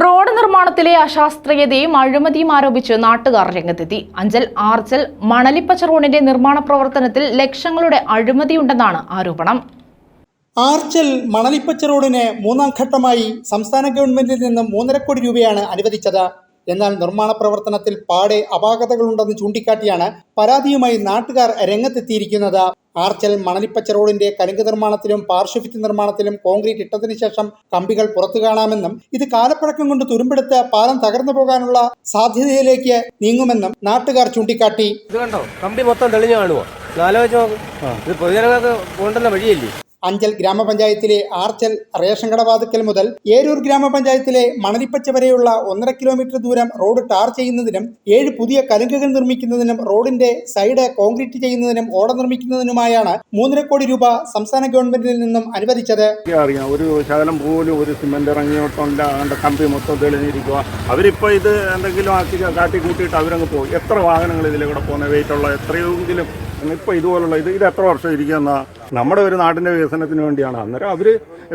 Road നിർമ്മാണത്തിലെ അശാസ്ത്രീയതയും അഴിമതിയും ആരോപിച്ച് നാട്ടുകാർ രംഗത്തെത്തി. അഞ്ചൽ ആർച്ചൽ മണലിപ്പച്ച റോഡിന്റെ നിർമ്മാണ പ്രവർത്തനത്തിൽ ലക്ഷങ്ങളുടെ അഴിമതിയുണ്ടെന്നാണ് ആരോപണം. ആർച്ചൽ മണലിപ്പച്ച റോഡിന് മൂന്നാം ഘട്ടമായി സംസ്ഥാന ഗവൺമെന്റിൽ നിന്ന് മൂന്നര കോടി രൂപയാണ് അനുവദിച്ചത്. എന്നാൽ നിർമ്മാണ പ്രവർത്തനത്തിൽ പാടെ അപാകതകളുണ്ടെന്ന് ചൂണ്ടിക്കാട്ടിയാണ് പരാതിയുമായി നാട്ടുകാർ രംഗത്തെത്തിയിരിക്കുന്നത്. ആർച്ചൽ മണലിപ്പച്ച റോഡിന്റെ കലുങ്ക് നിർമ്മാണത്തിലും പാർശ്വഭിത്തി നിർമ്മാണത്തിലും കോൺക്രീറ്റ് ഇട്ടതിനു ശേഷം കമ്പികൾ പുറത്തു കാണാമെന്നും ഇത് കാലപ്പഴക്കം കൊണ്ട് തുരുമ്പെടുത്ത് പാലം തകർന്നു പോകാനുള്ള സാധ്യതയിലേക്ക് നീങ്ങുമെന്നും നാട്ടുകാർ ചൂണ്ടിക്കാട്ടി. ഇത് കണ്ടോ? കമ്പി മൊത്തം തെളിഞ്ഞു കാണുമോ ആലോചിച്ച് നോക്ക്. ഇത് പൊതുജനങ്ങൾക്ക് പോകേണ്ടുന്ന വഴിയല്ലേ? അഞ്ചൽ ഗ്രാമപഞ്ചായത്തിലെ ആർച്ചൽ റേഷൻ കടവാതുക്കൽ മുതൽ ഏരൂർ ഗ്രാമപഞ്ചായത്തിലെ മണലിപ്പച്ച വരെയുള്ള ഒന്നര കിലോമീറ്റർ ദൂരം റോഡ് ടാർ ചെയ്യുന്നതിനും ഏഴ് പുതിയ കലുങ്കുകൾ നിർമ്മിക്കുന്നതിനും റോഡിന്റെ സൈഡ് കോൺക്രീറ്റ് ചെയ്യുന്നതിനും ഓട നിർമ്മിക്കുന്നതിനുമായാണ് മൂന്നര കോടി രൂപ സംസ്ഥാന ഗവൺമെന്റിൽ നിന്നും അനുവദിച്ചത്. ഒരു ശകലം പോലും ഒരു സിമെന്റ് ഇറങ്ങിയിട്ടുണ്ട്. അതിന്റെ കമ്പി മൊത്തം തെളിഞ്ഞിരിക്കുക അവരിപ്പോ ഇത് എന്തെങ്കിലും ആക്കി കാട്ടി കൂട്ടിയിട്ട് അവരങ്ങ് പോകും എത്ര വാഹനങ്ങൾ പോകുന്ന? വെയിറ്റ് ഉള്ള എത്രയെങ്കിലും. ഇപ്പൊ ഇതുപോലുള്ള ഇത് ഇത് എത്ര വർഷം ഇരിക്കുന്ന? നമ്മുടെ ഒരു നാടിന്റെ വികസനത്തിന് വേണ്ടിയാണ്. അന്നേരം അവർ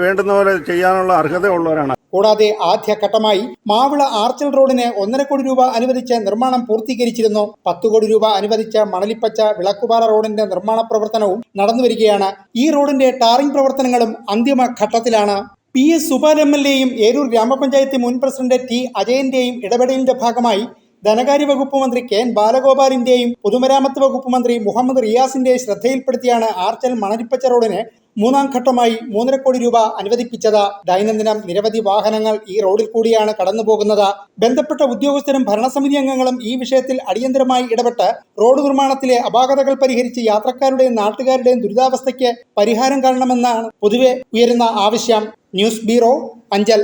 വേണ്ടുന്ന പോലെ ചെയ്യാനുള്ള അർഹത ഉള്ളവരാണ്. കൂടാതെ ആദ്യഘട്ടമായി മാവിള ആർച്ചൽ റോഡിന് ഒന്നര കോടി രൂപ അനുവദിച്ച നിർമ്മാണം പൂർത്തീകരിച്ചിരുന്നു. പത്ത് കോടി രൂപ അനുവദിച്ച മണലിപ്പച്ച വിളക്കുപാറ റോഡിന്റെ നിർമ്മാണ പ്രവർത്തനവും നടന്നുവരികയാണ് ഈ റോഡിന്റെ ടാറിംഗ് പ്രവർത്തനങ്ങളും അന്തിമ ഘട്ടത്തിലാണ്. P S Supal M L എയും ഏരൂർ ഗ്രാമപഞ്ചായത്ത് മുൻ പ്രസിഡന്റ് ടി അജയന്റെയും ഇടപെടലിന്റെ ഭാഗമായി ധനകാര്യ വകുപ്പ് മന്ത്രി കെ എൻ ബാലഗോപാലിന്റെയും പൊതുമരാമത്ത് വകുപ്പ് മന്ത്രി മുഹമ്മദ് റിയാസിന്റെയും ശ്രദ്ധയിൽപ്പെടുത്തിയാണ് ആർച്ചൽ മണലിപ്പച്ച റോഡിന് മൂന്നാം ഘട്ടമായി മൂന്നര കോടി രൂപ അനുവദിപ്പിച്ചത്. ദൈനംദിനം നിരവധി വാഹനങ്ങൾ ഈ റോഡിൽ കൂടിയാണ് കടന്നുപോകുന്നത്. ബന്ധപ്പെട്ട ഉദ്യോഗസ്ഥരും ഭരണസമിതി അംഗങ്ങളും ഈ വിഷയത്തിൽ അടിയന്തരമായി ഇടപെട്ട് റോഡ് നിർമ്മാണത്തിലെ അപാകതകൾ പരിഹരിച്ച് യാത്രക്കാരുടെയും നാട്ടുകാരുടെയും ദുരിതാവസ്ഥയ്ക്ക് പരിഹാരം കാണണമെന്നാണ് പൊതുവെ ഉയരുന്ന ആവശ്യം. News bureau Anchal.